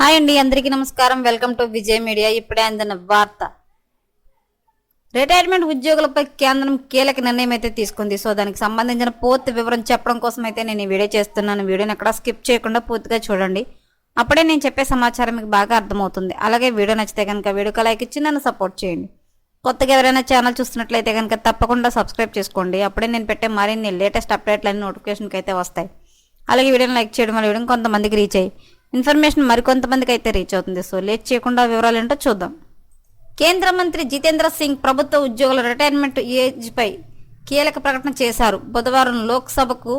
Hi అండి అందరికీ నమస్కారం. Welcome to Vijay media. ఇప్పుడే అందిన వార్త. రిటైర్మెంట్ ఉద్యోగులపై కేంద్రం కీలక నిర్ణయం అయితే తీసుకుంది. సో దానికి సంబంధించిన పూర్తి వివరం చెప్పడం కోసం అయితే నేను ఈ వీడియో చేస్తున్నాను. వీడియోని ఎక్కడ స్కిప్ చేయకుండా పూర్తిగా చూడండి. అప్పుడే నేను చెప్పే సమాచారం మీకు బాగా అర్థమవుతుంది. అలాగే వీడియో నచ్చితే కనుక వీడియోకి లైక్ ఇచ్చి నన్ను సపోర్ట్ చేయండి. కొత్తగా ఎవరైనా ఛానల్ చూస్తున్నట్లయితే కనుక తప్పకుండా సబ్స్క్రైబ్ చేసుకోండి. అప్పుడే నేను పెట్టే మరిన్ని లేటెస్ట్ అప్డేట్లు అన్ని నోటిఫికేషన్కి అయితే వస్తాయి. అలాగే వీడియోని లైక్ చేయడం వల్ల వీడియో కొంతమందికి రీచ్ అయ్యి ఇన్ఫర్మేషన్ మరికొంతమందికి అయితే రీచ్ అవుతుంది. సో లేట్ చేయకుండా వివరాలు ఏంటో చూద్దాం. కేంద్ర మంత్రి జితేంద్ర సింగ్ ప్రభుత్వ ఉద్యోగుల రిటైర్మెంట్ ఏజ్పై కీలక ప్రకటన చేశారు. బుధవారం లోక్సభకు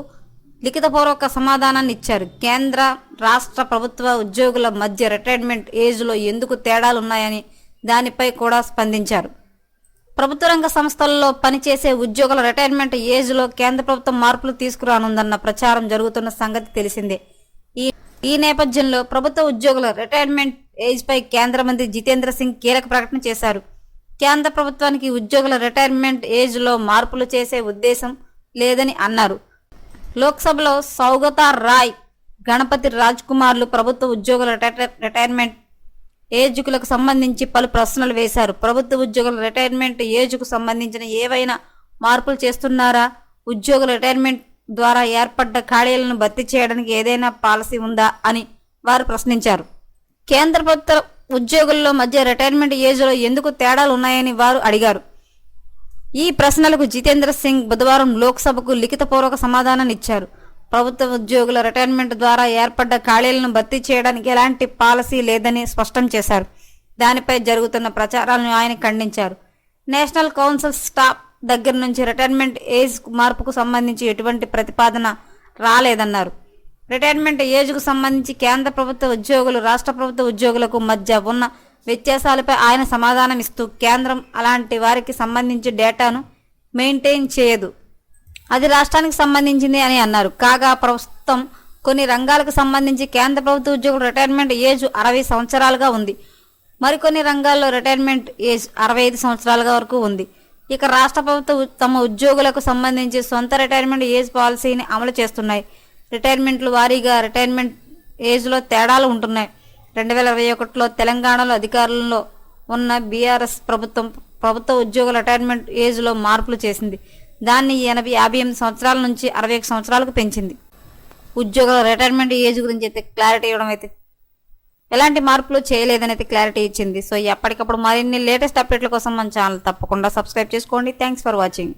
లిఖితపూర్వక సమాధానాన్ని ఇచ్చారు. కేంద్ర రాష్ట్ర ప్రభుత్వ ఉద్యోగుల మధ్య రిటైర్మెంట్ ఏజ్లో ఎందుకు తేడాలున్నాయని దానిపై కూడా స్పందించారు. ప్రభుత్వ రంగ సంస్థల్లో పనిచేసే ఉద్యోగుల రిటైర్మెంట్ ఏజ్లో కేంద్ర ప్రభుత్వం మార్పులు తీసుకురానుందన్న ప్రచారం జరుగుతున్న సంగతి తెలిసిందే. ఈ ఈ నేపథ్యంలో ప్రభుత్వ ఉద్యోగుల రిటైర్మెంట్ ఏజ్ పై కేంద్ర మంత్రి జితేంద్ర సింగ్ కీలక ప్రకటన చేశారు. కేంద్ర ప్రభుత్వానికి ఉద్యోగుల రిటైర్మెంట్ ఏజ్లో మార్పులు చేసే ఉద్దేశం లేదని అన్నారు. లోక్సభలో సౌగత రాయ్ గణపతి రాజ్ కుమార్లు ప్రభుత్వ ఉద్యోగుల రిటైర్మెంట్ ఏజ్కులకు సంబంధించి పలు ప్రశ్నలు వేశారు. ప్రభుత్వ ఉద్యోగుల రిటైర్మెంట్ ఏజ్కు సంబంధించిన ఏవైనా మార్పులు చేస్తున్నారా? ఉద్యోగుల రిటైర్మెంట్ ద్వారా ఏర్పడ్డ ఖాళీలను భర్తీ చేయడానికి ఏదైనా పాలసీ ఉందా అని వారు ప్రశ్నించారు. కేంద్ర ప్రభుత్వ ఉద్యోగుల్లో మధ్య రిటైర్మెంట్ ఏజ్లో ఎందుకు తేడాలు ఉన్నాయని వారు అడిగారు. ఈ ప్రశ్నలకు జితేంద్ర సింగ్ బుధవారం లోక్సభకు లిఖితపూర్వక సమాధానాన్ని ఇచ్చారు ప్రభుత్వ ఉద్యోగుల రిటైర్మెంట్ ద్వారా ఏర్పడ్డ ఖాళీలను భర్తీ చేయడానికి ఎలాంటి పాలసీ లేదని స్పష్టం చేశారు. దానిపై జరుగుతున్న ప్రచారాలను ఆయన ఖండించారు. నేషనల్ కౌన్సిల్ స్టాఫ్ దగ్గర నుంచి రిటైర్మెంట్ ఏజ్ మార్పుకు సంబంధించి ఎటువంటి ప్రతిపాదన రాలేదన్నారు. రిటైర్మెంట్ ఏజ్కు సంబంధించి కేంద్ర ప్రభుత్వ ఉద్యోగులు రాష్ట్ర ప్రభుత్వ ఉద్యోగులకు మధ్య ఉన్న వ్యత్యాసాలపై ఆయన సమాధానం ఇస్తూ కేంద్రం అలాంటి వారికి సంబంధించి డేటాను మెయింటైన్ చేయదు. అది రాష్ట్రానికి సంబంధించింది అని అన్నారు. కాగా ప్రస్తుతం కొన్ని రంగాలకు సంబంధించి కేంద్ర ప్రభుత్వ ఉద్యోగుల రిటైర్మెంట్ ఏజ్ అరవై సంవత్సరాలుగా ఉంది. మరికొన్ని రంగాల్లో రిటైర్మెంట్ ఏజ్ అరవై ఐదు సంవత్సరాలుగా వరకు ఉంది. ఇక రాష్ట్ర ప్రభుత్వం తమ ఉద్యోగులకు సంబంధించి సొంత రిటైర్మెంట్ ఏజ్ పాలసీని అమలు చేస్తున్నాయి. రిటైర్మెంట్లు వారీగా రిటైర్మెంట్ ఏజ్లో తేడాలు ఉంటున్నాయి. రెండు వేల ఇరవై ఒకటిలో తెలంగాణలో అధికారంలో ఉన్న బీఆర్ఎస్ ప్రభుత్వం ప్రభుత్వ ఉద్యోగుల రిటైర్మెంట్ ఏజ్లో మార్పులు చేసింది. దాన్ని ఎనభై యాభై ఎనిమిది సంవత్సరాల నుంచి అరవై ఒక సంవత్సరాలకు పెంచింది. ఉద్యోగుల రిటైర్మెంట్ ఏజ్ గురించి అయితే క్లారిటీ ఇవ్వడం అయితే ఎలాంటి మార్పులు చేయలేదని అయితే క్లారిటీ ఇచ్చింది. సో ఎప్పటికప్పుడు మరిన్ని లేటెస్ట్ అప్డేట్ల కోసం మన ఛానల్ తప్పకుండా సబ్స్క్రైబ్ చేసుకోండి. Thanks for watching